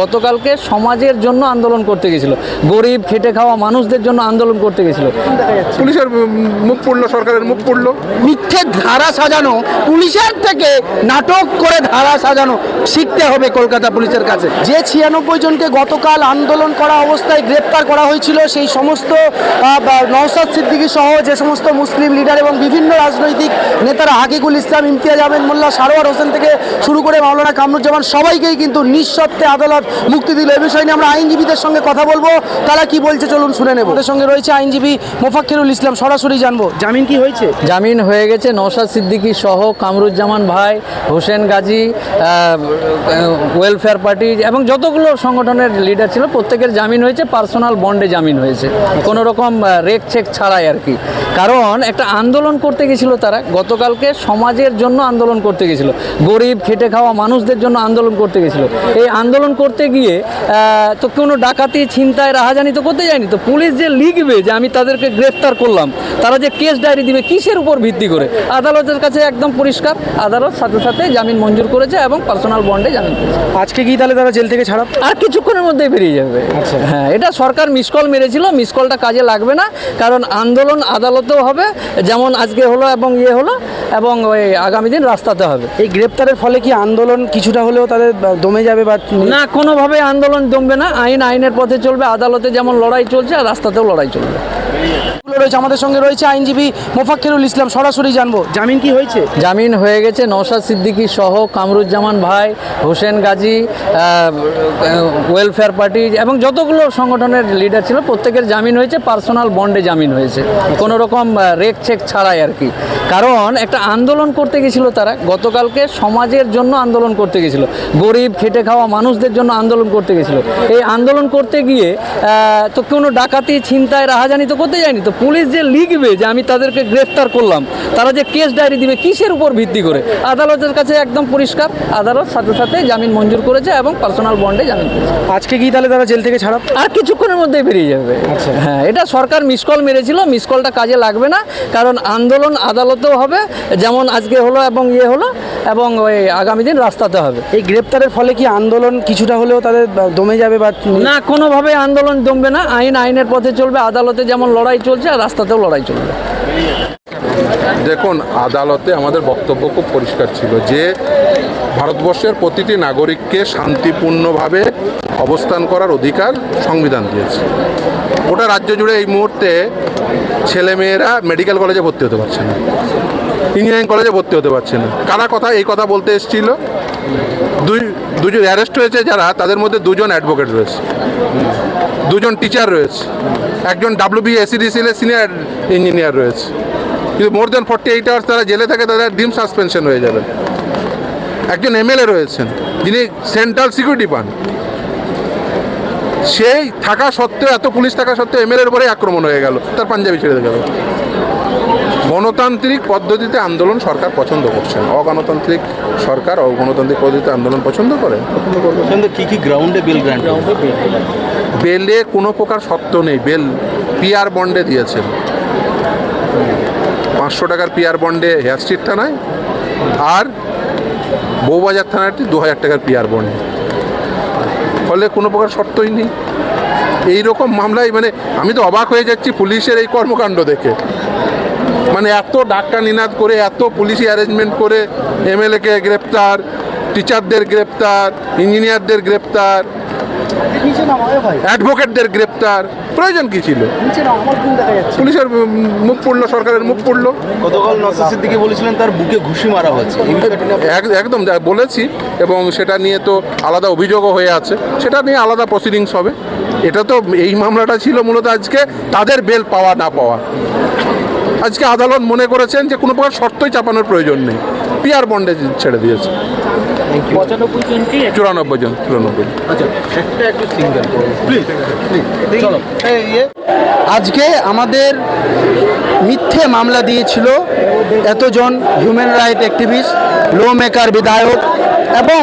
গতকালকে সমাজের জন্য আন্দোলন করতে গেছিল। গরিব খেটে খাওয়া মানুষদের জন্য আন্দোলন করতে গেছিল। পুলিশের মুখ পুড়লো সরকারের মুখ পুড়লো। মিথ্যে ধারা সাজানো পুলিশের থেকে নাটক করে ধারা সাজানো শিখতে হবে কলকাতা পুলিশের কাছে। যে ছিয়ানব্বই জনকে গতকাল আন্দোলন করা অবস্থায় গ্রেপ্তার করা হয়েছিল সেই সমস্ত নওসাদ সিদ্দিকী সহ যে সমস্ত মুসলিম লিডার এবং বিভিন্ন রাজনৈতিক নেতারা হাকিকুল ইসলাম ইমতিয়াজ আহমেদ মোল্লা সারোয়ার হোসেন থেকে শুরু করে মাওলানা কামরুজ্জামান সবাইকেই কিন্তু নিঃশর্তে আদালত মুক্তি দিল। এ বিষয় নিয়ে আমরা আইনজীবীদের সঙ্গে কথা বলব। তারা কি বলছে চলুন শুনে নেব। ওদের সঙ্গে রয়েছে আইনজীবী মোফাক্কিরুল ইসলাম। সরাসরি জানব জামিন কি হয়েছে? জামিন হয়ে গেছে নওশাদ সিদ্দিকী সহ কামরুজ্জামান ভাই হোসেন গাজী ওয়েলফেয়ার পার্টি এবং যতগুলো সংগঠনের লিডার ছিল প্রত্যেকের জামিন হয়েছে পার্সোনাল বন্ডে জামিন হয়েছে। কোনো রকম রেক চেক ছাড়াই আর কি। কারণ একটা আন্দোলন করতে গেছিল তারা গতকালকে সমাজের জন্য আন্দোলন করতে গেছিল। গরিব খেটে খাওয়া মানুষদের জন্য আন্দোলন করতে গেছিল। এই আন্দোলন করতে গিয়ে তো কোনো ডাকাতি ছিনতাই রাহাজানি তো করতে যায়নি। তো পুলিশ যে লিখবে যে আমি তাদেরকে গ্রেফতার করলাম তারা যে কেস ডায়েরি দিবে কিসের উপর ভিত্তি করে? আদালতের কাছে একদম পরিষ্কার। আদালত সাথে সাথে জামিন মঞ্জুর করেছে এবং পার্সোনাল বন্ডে জামিন করেছে আজকে কি তাহলে তারা জেল থেকে ছাড়া? আর কিছুক্ষণের মধ্যেই বেরিয়ে যাবে। হ্যাঁ এটা সরকার মিস কল মেরেছিল মিস কলটা কাজে লাগবে না কারণ আন্দোলন আদালতেও হবে যেমন আজকে হলো এবং ইয়ে হলো এবং ওই আগামী দিন রাস্তাতে হবে। এই গ্রেপ্তারের ফলে কি আন্দোলন কিছুটা হলেও তাদের দমে যাবে বা না কোনোভাবে আন্দোলন জমবে না, আইন আইনের পথে চলবে, আদালতে যেমন লড়াই চলছে আর রাস্তাতেও লড়াই চলবে। রয়েছে, আমাদের সঙ্গে রয়েছে আইনজীবী মোফাক্কিরুল ইসলাম। সরাসরি জানব, জামিন কি হয়েছে? জামিন হয়ে গেছে নওশাদ সিদ্দিকী সহ কামরুজ্জামান ভাই, হোসেন গাজী ওয়েলফেয়ার পার্টি এবং যতগুলো সংগঠনের লিডার ছিল, প্রত্যেকের জামিন হয়েছে পার্সোনাল বন্ডে জামিন হয়েছে। কোনো রকম রেক চেক ছাড়াই আর কি। কারণ একটা আন্দোলন করতে গেছিল তারা, গতকালকে সমাজের জন্য আন্দোলন করতে গেছিল। গরিব, খেটে খাওয়া মানুষদের জন্য আন্দোলন করতে গেছিল। এই আন্দোলন করতে গিয়ে তো কোনো ডাকাতি, ছিনতাই, রাহাজানি তো করতে যায়নি, তো পুলিশ যে লিখবে যে আমি তাদেরকে গ্রেফতার করলাম তারা যে কেস ডায়েরি দিবে কিসের উপর ভিত্তি করে? আদালতের কাছে একদম পরিষ্কার। আদালত সাথে সাথে জামিন মঞ্জুর করেছে এবং পার্সোনাল বন্ডে জামিন করেছে। আজকে কি তাহলে তারা জেল থেকে ছাড়া? আর কিছুক্ষণের মধ্যেই বেরিয়ে যাবে। হ্যাঁ এটা সরকার মিস কল মেরেছিল মিস কলটা কাজে লাগবে না কারণ আন্দোলন আদালতেও হবে যেমন আজকে হলো এবং ইয়ে হলো এবং ওই আগামী দিন রাস্তাতে হবে। এই গ্রেপ্তারের ফলে কি আন্দোলন কিছুটা হলেও তাদের দমে যাবে বা না কোনোভাবে আন্দোলন জমবে না। আইন আইনের পথে চলবে। আদালতে যেমন লড়াই চলছে আর রাস্তাতেও লড়াই চলবে। দেখুন আদালতে আমাদের বক্তব্য খুব পরিষ্কার ছিল যে ভারতবর্ষের প্রতিটি নাগরিককে শান্তিপূর্ণভাবে অবস্থান করার অধিকার সংবিধান দিয়েছে। গোটা রাজ্য জুড়ে এই মুহূর্তে ছেলেমেয়েরা মেডিকেল কলেজে ভর্তি হতে পারছে না। ইঞ্জিনিয়ারিং কলেজে ভর্তি হতে পারছে না। কারা কথা এই কথা বলতে এসেছিল? দুই, দুজন অ্যারেস্ট হয়েছে যারা, তাদের মধ্যে দুজন অ্যাডভোকেট রয়েছে। দুজন টিচার রয়েছে। একজন ডাব্লিউবি এসিডিসিএল সিনিয়র ইঞ্জিনিয়ার রয়েছে। কিন্তু more than forty eight hours তারা জেলে থাকে, তাদের ডিম সাসপেনশন হয়ে যাবে। একজন এমএলএ রয়েছেন, যিনি সেন্ট্রাল সিকিউরিটি পান। সেই থাকা সত্ত্বেও, এত পুলিশ থাকা সত্ত্বেও এমএলএর উপরে আক্রমণ হয়ে গেল, তার পাঞ্জাবি ছেড়ে গেল। গণতান্ত্রিক পদ্ধতিতে আন্দোলন সরকার পছন্দ করছে না। অগণতান্ত্রিক সরকার অগণতান্ত্রিক পদ্ধতিতে আন্দোলন পছন্দ করে। পছন্দ করবে। কি কি গ্রাউন্ডে বিল বেলে কোনো প্রকার শর্ত নেই। বেল পিআর বন্ডে দিয়েছেন পাঁচশো টাকার পিআর বন্ডে হেয়ার স্ট্রিট থানায় আর বউবাজার থানাটি দু হাজার টাকার পিআর বন্ডে। ফলে কোনো প্রকার শর্তই নেই। এই রকম মামলায় মানে আমি তো অবাক হয়ে যাচ্ছি পুলিশের এই কর্মকাণ্ড দেখে। মানে এত ডাক্তার নিনাদ করে এত পুলিশি অ্যারেঞ্জমেন্ট করে এমএলএকে গ্রেপ্তার টিচারদের গ্রেপ্তার ইঞ্জিনিয়ারদের গ্রেপ্তার অ্যাডভোকেটদের গ্রেপ্তার। প্রয়োজন কি ছিল? পুলিশের মুখ পুড়লো সরকারের মুখ পুড়লো। গতকাল নসর সিদ্দিকি বলেছিলেন তার বুকে ঘুষি মারা এক- একদম বলেছি এবং সেটা নিয়ে তো আলাদা অভিযোগও হয়ে আছে। সেটা নিয়ে আলাদা প্রসিডিংস হবে। এটা তো এই মামলাটা ছিল মূলত আজকে তাদের বেল পাওয়া না পাওয়া। আজকে আদালত মনে করেছেন যে কোনো প্রকার শর্তই চাপানোর প্রয়োজন নেই। পিআর বন্ডে ছেড়ে দিয়েছে। চুরানব্বই জন চুরানব্বই আচ্ছা আজকে আমাদের মিথ্যে মামলা দিয়েছিল এতজন human right activist lawmaker বিধায়ক এবং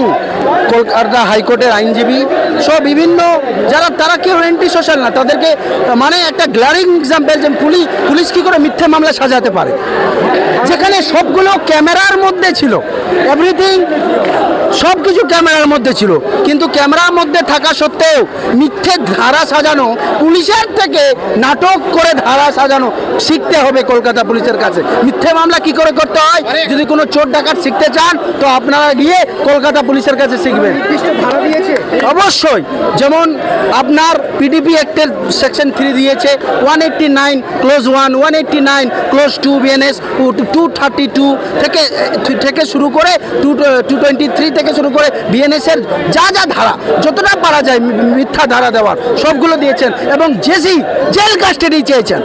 কলকাতা হাইকোর্টের আইনজীবী সব বিভিন্ন যারা তারা কেউ এন্টি সোশ্যাল না তাদেরকে মানে একটা গ্লারিং এক্সাম্পল যে পুলিশ পুলিশ কি করে মিথ্যে মামলা সাজাতে পারে? যেখানে সবগুলো ক্যামেরার মধ্যে ছিল। এভরিথিং সব কিছু ক্যামেরার মধ্যে ছিল। কিন্তু ক্যামেরার মধ্যে থাকা সত্ত্বেও মিথ্যে ধারা সাজানো পুলিশের থেকে নাটক করে ধারা সাজানো শিখতে হবে কলকাতা পুলিশের কাছে। মিথ্যে মামলা কি করে করতে হয়? যদি কোনো চোর ডাকাত শিখতে চান তো আপনারা গিয়ে কলকাতা পুলিশের কাছে শিখবেন। অবশ্যই যেমন আপনার পিডিপি অ্যাক্টের সেকশন থ্রি দিয়েছে one eighty nine clause one one eighty nine clause two BNS two thirty two থেকে থেকে শুরু করে টু টু টোয়েন্টি থ্রি থেকে শুরু করে বিএনএস এর যা যা ধারা, যতটা পারা যায় মিথ্যা ধারা দেওয়ার, সবগুলো দিয়েছেন এবং জেসি জেল কাস্টাডি চেয়েছেন।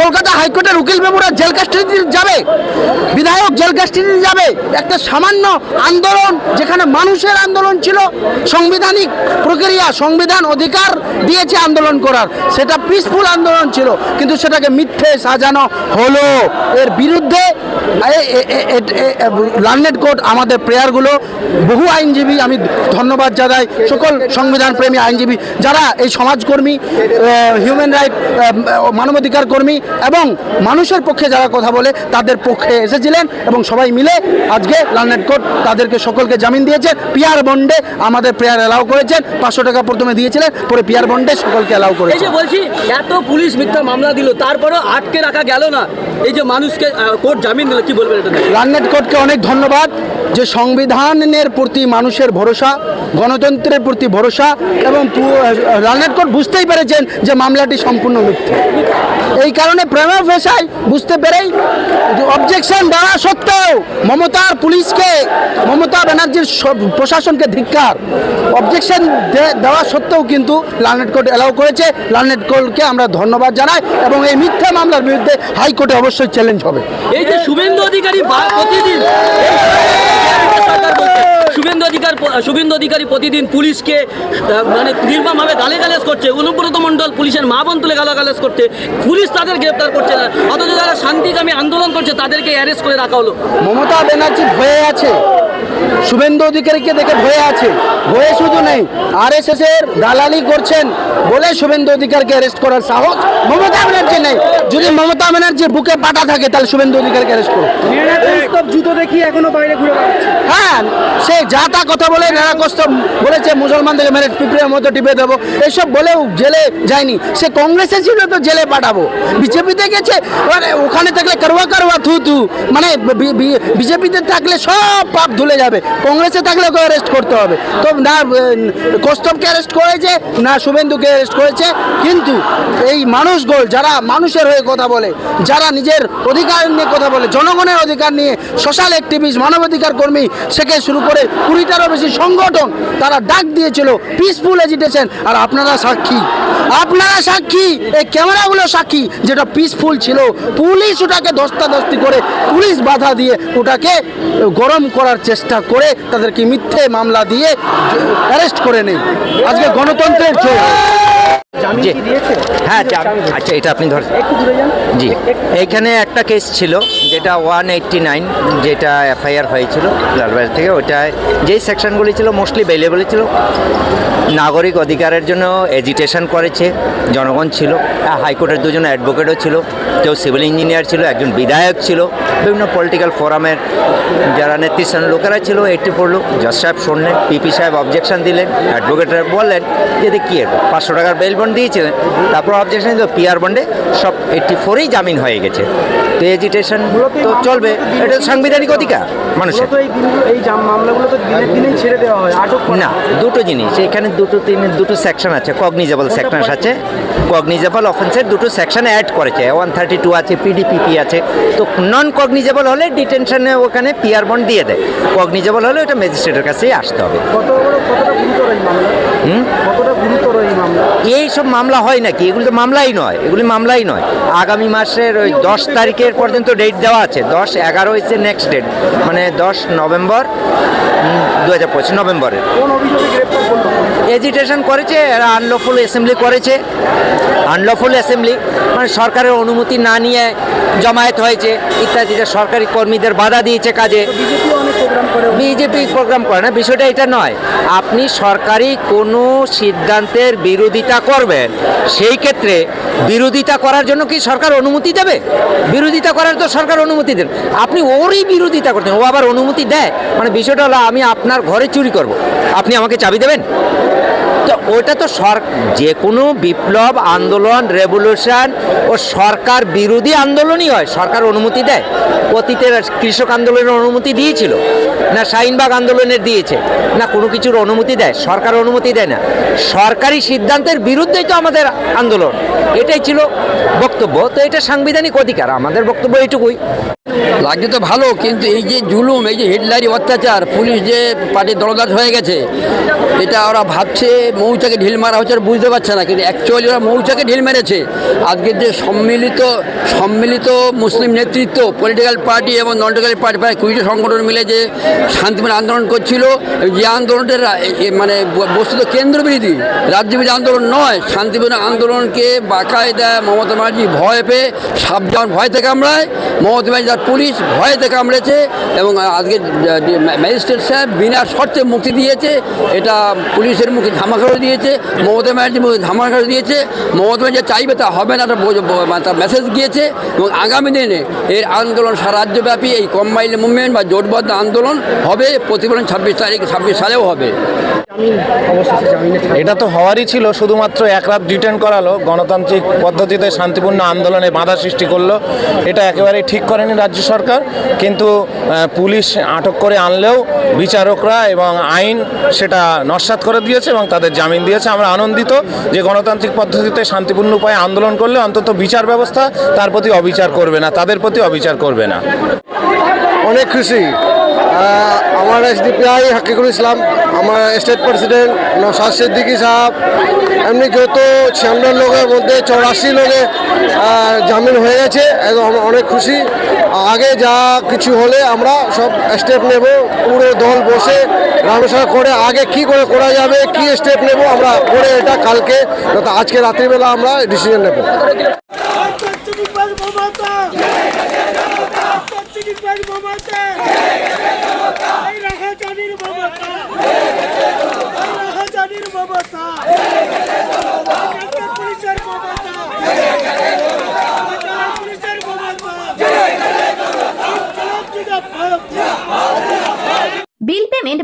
কলকাতা হাইকোর্টের উকিল বাবুরা জেল কাস্টাডি যাবে, বিধায়ক জেল কাস্টাডি যাবে। একটা সামান্য আন্দোলন যেখানে মানুষের আন্দোলন ছিল, সাংবিধানিক প্রক্রিয়া, সংবিধান অধিকার দিয়েছে আন্দোলন করার। সেটা পিসফুল আন্দোলন ছিল, কিন্তু সেটাকে মিথ্যে সাজানো হলো। এর বিরুদ্ধে লার্নেট কোর্ট, আমাদের প্রেয়ারগুলো, বহু আইনজীবী, আমি ধন্যবাদ জানাই, সকল সংবিধান প্রেমী আইনজীবী, যারা এই সমাজকর্মী হিউম্যান রাইট মানবাধিকার কর্মী এবং মানুষের পক্ষে যারা কথা বলে, তাদের পক্ষে এসেছিলেন এবং সবাই মিলে আজকে লার্নেট কোর্ট তাদেরকে সকলকে জামিন দিয়েছে। পিয়ার বন্ডে আমাদের প্রেয়ার অ্যালাউ করেছেন, পাঁচশো টাকা প্রথমে দিয়েছিলেন, পরে পিয়ার বন্ডে সকলকে অ্যালাউ এই যে বলছি, এত পুলিশ মিথ্যা মামলা দিল, তারপরেও আটকে রাখা গেল না। এই যে মানুষকে কোর্ট জামিন দিল কি বলবেন এটা? লার্নেট কোর্টকে অনেক ধন্যবাদ। যে সংবিধানের প্রতি মানুষের ভরসা গণতন্ত্রের প্রতি ভরসা এবং লার্নেট কোর্ট বুঝতেই পেরেছেন যে মামলাটি সম্পূর্ণ মিথ্যে। এই কারণে প্রেমা ফেসাই বুঝতে পেরেই অবজেকশন দেওয়া সত্ত্বেও মমতার পুলিশকে মমতা ব্যানার্জির প্রশাসনকে ধিক্কার। অবজেকশন দেওয়া সত্ত্বেও কিন্তু লার্নেট কোর্ট অ্যালাউ করেছে। লার্নেট কোর্টকে আমরা ধন্যবাদ জানাই এবং এই মিথ্যা মামলার বিরুদ্ধে হাইকোর্টে অবশ্যই চ্যালেঞ্জ হবে। এই যে শুভেন্দু অধিকারী প্রতিদিন। সরকার বলছে, শুভেন্দু অধিকার শুভেন্দু অধিকারী প্রতিদিন পুলিশকে মানে নির্মমভাবে গালিগালাজ করছে অনুব্রত মণ্ডল পুলিশের মা বোন তুলে গালাগালাজ করছে পুলিশ তাদের গ্রেপ্তার করছে না অথচ যারা শান্তিকামী আন্দোলন করছে তাদেরকে অ্যারেস্ট করে রাখা হলো। মমতা ব্যানার্জি ভয়ে আছে। শুভেন্দু অধিকারীকে দেখে ভয়ে আছে। ভয়ে শুধু নেই আর এস এর দালালি করছেন বলে শুভেন্দু অধিকারকে অ্যারেস্ট করার সাহস মমতা ব্যানার্জি নেই। যদি মমতা ব্যানার্জির বুকে পাটা থাকে তাহলে শুভেন্দু অধিকারকে অ্যারেস্ট করো সব জুতো দেখিয়ে এখনও বাইরে ঘুরে হ্যাঁ সে যা তা কথা বলে নেড়া কষ্ট বলেছে, মুসলমানদেরকে মেরে পিঁপড়ের মতো টিপে দেবো। এসব বলেও জেলে যায়নি। সে কংগ্রেসে ছিল, তো জেলে পাঠাবো। বিজেপিতে গেছে মানে ওখানে থাকলে কারুয়া করুয়া থু থু মানে বিজেপিতে থাকলে সব পাপ ধুলে যাবে। কংগ্রেসে থাকলে ওকে অ্যারেস্ট করতে হবে। তো না কস্তবকে অ্যারেস্ট করেছে, না শুভেন্দুকে অ্যারেস্ট করেছে। কিন্তু এই মানুষগুলো যারা মানুষের হয়ে কথা বলে, যারা নিজের অধিকার নিয়ে কথা বলে, জনগণের অধিকার নিয়ে সোশ্যাল অ্যাক্টিভিস্ট মানবাধিকার কর্মী থেকে শুরু করে কুড়িটারও বেশি সংগঠন তারা ডাক দিয়েছিল পিসফুল এজিটেশন আর আপনারা সাক্ষী আপনারা সাক্ষী, এই ক্যামেরাগুলো সাক্ষী, যেটা পিসফুল ছিল। পুলিশ ওটাকে দস্তাদস্তি করে পুলিশ বাধা দিয়ে ওটাকে গরম করার চেষ্টা করে তাদেরকে মিথ্যে মামলা দিয়ে অ্যারেস্ট করে নেই আজকে গণতন্ত্রের দিয়েছে হ্যাঁ আচ্ছা এটা আপনি ধর একটু দূরে যান। জি। এইখানে একটা কেস ছিল যেটা ওয়ান এইট্টি নাইন যেটা এফআইআর হয়েছিল লালবাজার থেকে। ওটায় যেই সেকশনগুলি ছিল মোস্টলি বেলেবল ছিল। নাগরিক অধিকারের জন্য এজিটেশন করেছে জনগণ ছিল। হাইকোর্টের দুজন অ্যাডভোকেটও ছিল। কেউ সিভিল ইঞ্জিনিয়ার ছিল একজন বিধায়ক ছিল। বিভিন্ন পলিটিক্যাল ফোরামের যারা নেতৃস্থানীয় লোকেরা ছিল এইটটি পড়ল। জজ সাহেব শুনলেন পিপি সাহেব অবজেকশন দিলেন অ্যাডভোকেটরা বললেন যে কী পাঁচশো টাকার বেল বন্ড দিয়েছিলেন তারপর অবজেকশন দিল পিআর বন্ডে সব এইটটি ফোরেই জামিন হয়ে গেছে। তো এজিটেশন তো চলবে। এটা সাংবিধানিক অধিকার মানুষের। তো না দুটো জিনিস এখানে দুটো তিন দুটো সেকশন আছে কগনিজেবল সেকশন আছে কগনিজেবল অফেন্সের দুটো সেকশন অ্যাড করেছে ওয়ান থার্টি টু আছে পিডিপিপি আছে তো নন কগনিজেবল হলে ডিটেনশনে ওখানে পিআর বন্ড দিয়ে দেয়। কগনিজেবল হলে ওটা ম্যাজিস্ট্রেটের কাছেই আসতে হবে। কত কতটা গুরুতর এই মামলা? হুম? কতটা গুরুতর এই সব মামলা হয় নাকি? এগুলো তো মামলাই নয়। এগুলি মামলাই নয়। আগামী মাসের ওই দশ তারিখের পর্যন্ত ডেট দেওয়া আছে। দশ এগারো হচ্ছে নেক্সট ডেট মানে দশ নভেম্বর দু হাজার পঁচিশ নভেম্বরের। এজিটেশন করেছে এরা আনলফুল অ্যাসেম্বলি করেছে। আনলফুল অ্যাসেম্বলি মানে সরকারের অনুমতি না নিয়ে জমায়েত হয়েছে ইত্যাদি। যে সরকারি কর্মীদের বাধা দিয়েছে কাজে। বিজেপি প্রোগ্রাম করে না, বিষয়টা এটা নয়। আপনি সরকারি কোনো সিদ্ধান্তের বিরোধিতা করবেন, সেই ক্ষেত্রে বিরোধিতা করার জন্য কি সরকার অনুমতি দেবে? বিরোধিতা করার তো সরকার অনুমতি দেন আপনি ওরই বিরোধিতা করছেন, ও আবার অনুমতি দেয়। মানে বিষয়টা হলো আমি আপনার ঘরে চুরি করব। আপনি আমাকে চাবি দেবেন? ওটা তো সর যে কোনো বিপ্লব, আন্দোলন রেভলিউশন ও সরকার বিরোধী আন্দোলনই হয়। সরকার অনুমতি দেয়। অতীতের কৃষক আন্দোলনের অনুমতি দিয়েছিল। না শাহিনবাগ আন্দোলনের দিয়েছে। না কোনো কিছুর অনুমতি দেয়। সরকার অনুমতি দেয় না। সরকারি সিদ্ধান্তের বিরুদ্ধেই তো আমাদের আন্দোলন। এটাই ছিল বক্তব্য। তো এটা সাংবিধানিক অধিকার। আমাদের বক্তব্য এইটুকুই। লাগছে তো ভালো, কিন্তু এই যে জুলুম, এই যে হেডলারি অত্যাচার, পুলিশ যে পার্টির দলদাস হয়ে গেছে, এটা ওরা ভাবছে মৌচাকে ঢিল মারা হচ্ছে আর বুঝতে পারছে না, কিন্তু অ্যাকচুয়ালি ওরা মৌচাকে ঢিল মেরেছে। আজকের যে সম্মিলিত সম্মিলিত মুসলিম নেতৃত্ব পলিটিক্যাল পার্টি এবং নন পার্টি প্রায় কুড়িটা সংগঠন মিলে যে শান্তিপূর্ণ আন্দোলন করছিল যে আন্দোলনটা মানে বস্তুত কেন্দ্রবিরোধী, রাজ্যবিরোধী আন্দোলন নয়, শান্তিপূর্ণ আন্দোলনকে বাকায়দা মমতা ব্যানার্জি, ভয় পেয়ে সাবধান, ভয় থেকে কামড়ায়। মমতা ব্যানার্জি পুলিশ ভয় থেকে কামড়েছে, এবং আজকে ম্যাজিস্ট্রেট সাহেব বিনা শর্তে মুক্তি দিয়েছে, এটা পুলিশের মুখে ধামাকা দিয়েছে মমতা ব্যানার্জির মুখে ধামাকা দিয়েছে মমতা ব্যানার্জি যা চাইবে তা হবে না মানে তার মেসেজ গিয়েছে এবং আগামী দিনে এর আন্দোলন সারা রাজ্যব্যাপী এই কম্বাইন্ড মুভমেন্ট বা জোটবদ্ধ আন্দোলন হবে প্রতিফলন ছাব্বিশ তারিখ ছাব্বিশ সালেও হবে। এটা তো হওয়ারই ছিল শুধুমাত্র এক রাত ডিটেন করালো গণতান্ত্রিক পদ্ধতিতে শান্তিপূর্ণ আন্দোলনে বাধা সৃষ্টি করল এটা একেবারেই ঠিক করেনি রাজ্য সরকার কিন্তু পুলিশ আটক করে আনলেও বিচারকরা এবং আইন সেটা নস্বাত করে দিয়েছে এবং তাদের জামিন দিয়েছে। আমরা আনন্দিত যে গণতান্ত্রিক পদ্ধতিতে শান্তিপূর্ণ উপায়ে আন্দোলন করলে অন্তত বিচার ব্যবস্থা তার প্রতি অবিচার করবে না, তাদের প্রতি অবিচার করবে না। অনেক খুশি। আমার আমার এসডিপিআই হাকিকুল ইসলাম, আমার স্টেট প্রেসিডেন্ট নসাদ সিদ্দিকী সাহেব এমনি যত ছিয়ান্ন লোকের মধ্যে চৌরাশি লোকে জামিন হয়ে গেছে এবং অনেক খুশি আগে যা কিছু হলে আমরা সব স্টেপ নেব পুরো দল বসে রামসা করে আগে কি করে করা যাবে কি স্টেপ নেব আমরা করে এটা কালকে আজকে রাত্রিবেলা আমরা ডিসিশন নেব